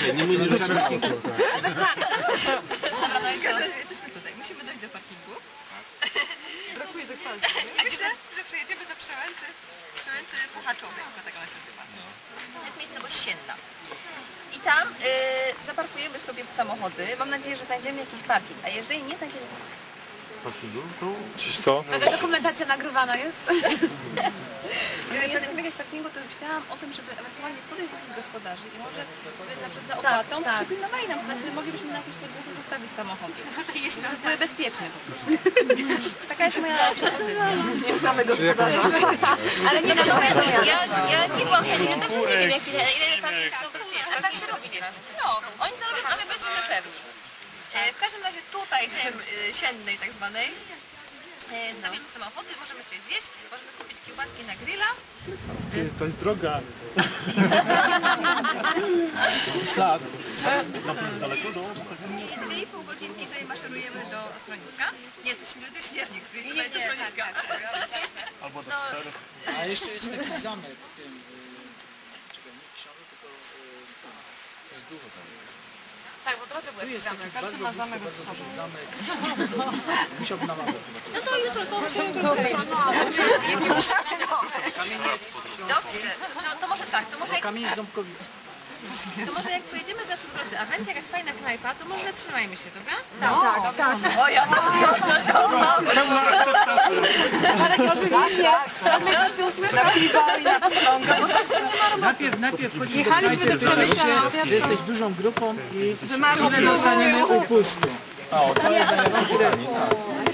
nie musisz Dobra, no i co? Tylko, że jesteśmy tutaj. Musimy dojść do parkingu. Brakuje tych palców. Myślę, że przejedziemy do Przełęczy, Przełęczy Puchaczowej, bo tak ona się nazywa. To jest miejscowość Sienna. I tam y, zaparkujemy sobie samochody. Mam nadzieję, że znajdziemy jakiś parking. A jeżeli nie znajdziemy... Czysto? Taka dokumentacja nagrywana jest? Znajdziemy jakiegoś parkingu, to myślałam o tym, żeby ewentualnie podejść do takich gospodarzy i może by na przykład za opłatą tak. przypilnowali nam, to znaczy moglibyśmy na jakimś podwórzu zostawić samochody. Żeby były bezpieczne po prostu. Taka jest moja propozycja. Nie znamy gospodarza. Ale nie no, dobra, ja, ja, nie byłam chętna, także nie wiem jak, ile, ile parking są bezpieczne. Ale tak się robi. No, oni zarobią, ale będziemy pewni. E, W każdym razie tutaj z tym e, siennej tak zwanej e, stawiamy samochody, możemy coś zjeść, możemy kupić kiełbaski na grilla. To jest droga. Szlak. Dwie i pół godzinki tutaj maszerujemy do schroniska. Nie, to, śnie- to jest śnieżnik, czyli tutaj do schroniska. Albo do No, czterech. A jeszcze jest taki zamek w tym... y, Czekaj, nie Kiszony, tylko... y, tak, bo drodze były zamek. taki bardzo blisko, bardzo zamek. Musiałbym na mapę. No to jutro to się jutro Dobrze, to, to może tak, to może Kamień z Ząbkowic. To może jak pojedziemy teraz po drodze, a będzie jakaś fajna knajpa, to może zatrzymajmy się, dobra? Tak, tak. O ja Najpierw, najpierw chodzi Jechaliśmy do Przemyśla że jesteś dużą grupą i zostaniemy upustu.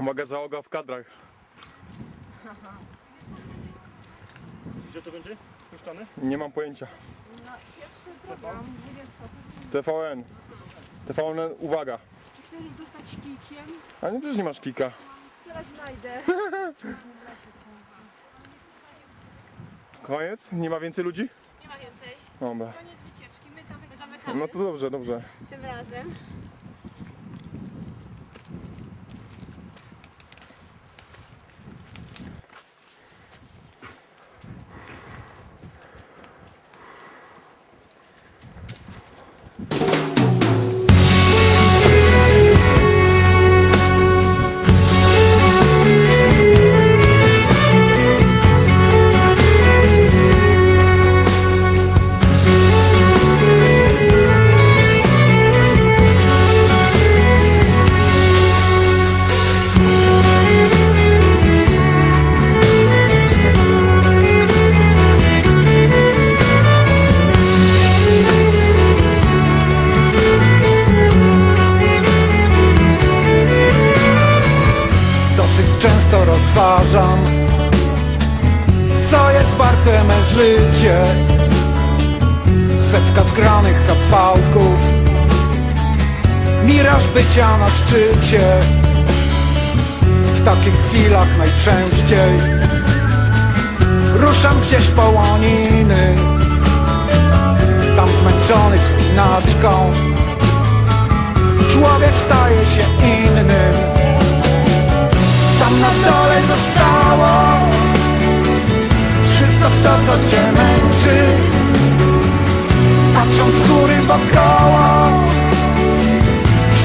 Uwaga, załoga w kadrach. Gdzie to będzie puszczane? Nie mam pojęcia. TVN. TVN, uwaga. Czy chcesz dostać kikiem? A nie, przecież nie masz kika. Zaraz znajdę. Koniec? Nie ma więcej ludzi? Nie ma więcej. Dobra. Koniec wycieczki, my zamykamy No to dobrze, dobrze. tym razem. Bycia na szczycie. W takich chwilach najczęściej Ruszam gdzieś po łoniny Tam zmęczony wspinaczką Człowiek staje się innym Tam na dole zostało Wszystko to co cię męczy. Patrząc z góry wokoło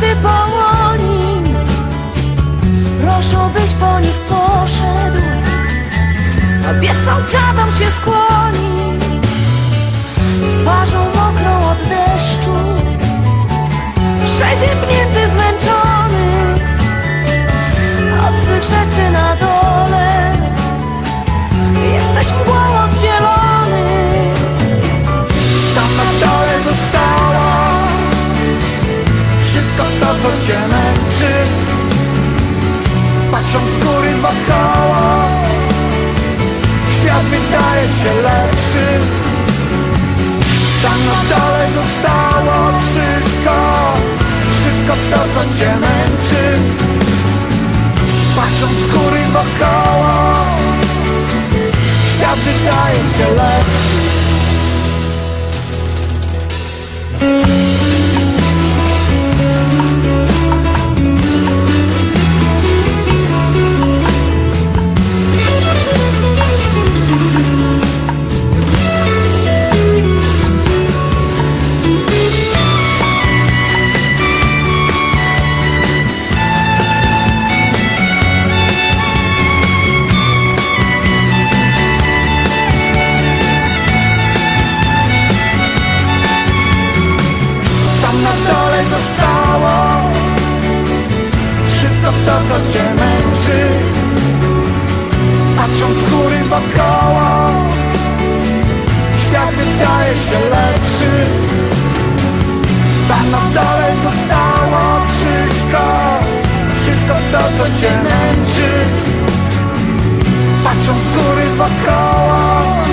Szczyty połoni Proszą byś po nich poszedł Obiecą czadom się skłoni. Z twarzą mokrą od deszczu Przeziębnięty, Patrząc z góry wokoło Świat wydaje się lepszy. Tam na dole zostało wszystko Wszystko to co cię męczy. Patrząc góry wokoło Świat wydaje się lepszy co cię męczy Patrząc z góry wokoło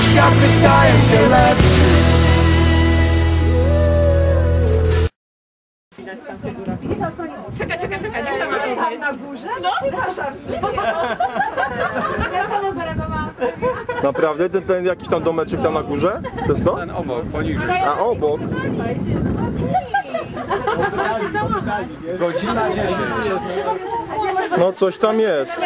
Świat wydaje się lepszy Naprawdę? Ten, ten jakiś tam domeczek tam na górze? To jest to? Ten obok, poniżej. A obok? Godzina 10. No coś tam jest.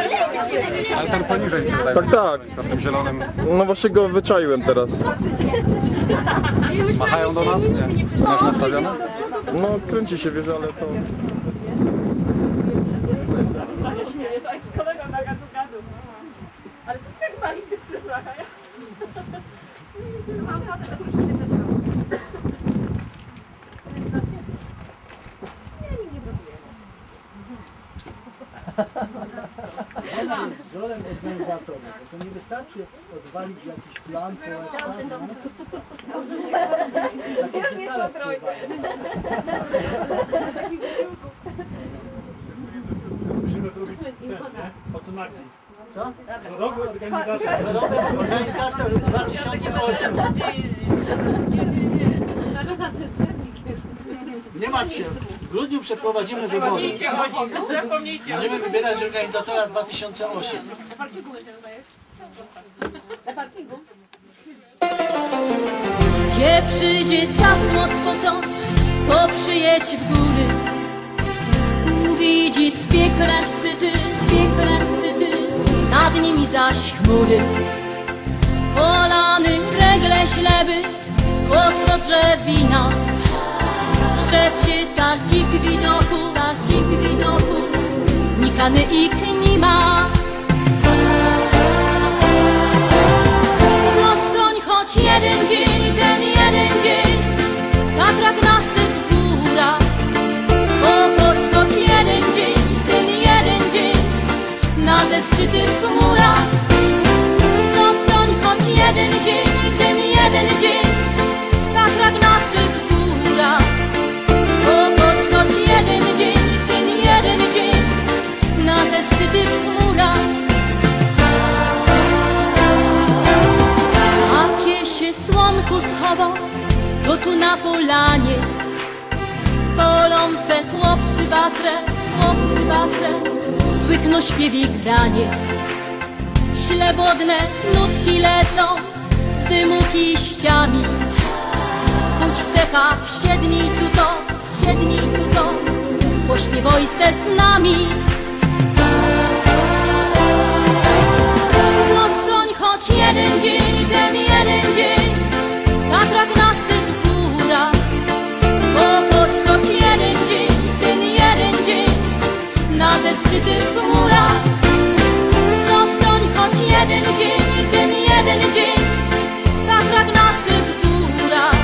Ale ten poniżej tutaj. Tak, tak. Na tym zielonym. No właśnie go wyczaiłem teraz. Machają do nas? Nie. Masz nastawione? No kręci się wieża, ale to... Ale to tak wali w tych cyfrach, a ja... Mam ochotę, to proszę bo to nie wystarczy odwalić jakiś plan, Dobrze, dobrze. Już nie to Musimy zrobić nie? Otonaki. Co? Rodowy organizator. Organizator 2008. Nie martw się, w grudniu przeprowadzimy wybory. Będziemy wybierać organizatora 2008. Nie przyjdzie czas odpocząć, to przyjedź w góry. Uwidzi z piękna szczyty, piękna szczyty. nad nimi zaś chmury. Polany, regle, śleby, koso drzewina. Przecie takich widoku, takich nikany ik nie ma. Jeden dzień, ten jeden dzień, w Tatrach nasyp góra. Pochodź choć jeden dzień, ten jeden dzień, na te szczyty w chmurach. Zostań choć jeden dzień, Słykno śpiewi granie Ślebodne nutki lecą z dymu kiściami Pójdź secha, siednij tu to, siednij tu to. Pośpiewaj se z nami ukryty w chmurach Zostań choć jeden dzień, ten jeden dzień. W tatrach na sygnurach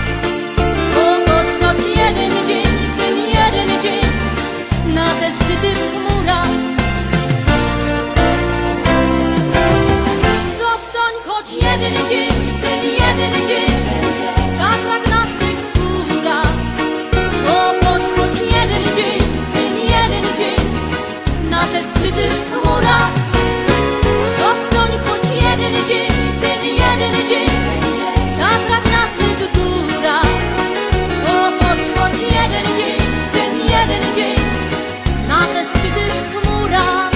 Pogodź choć jeden dzień, ten jeden dzień. Na te szczyty w chmurach Zostań choć jeden dzień, ten jeden dzień. W tatrach na sygnurach Pogodź choć jeden dzień te szczyty w chmurach Zostań choć jeden dzień, ten jeden dzień Taka nasy dura O, bądź choć jeden dzień, ten jeden dzień Na te szczyty w chmurach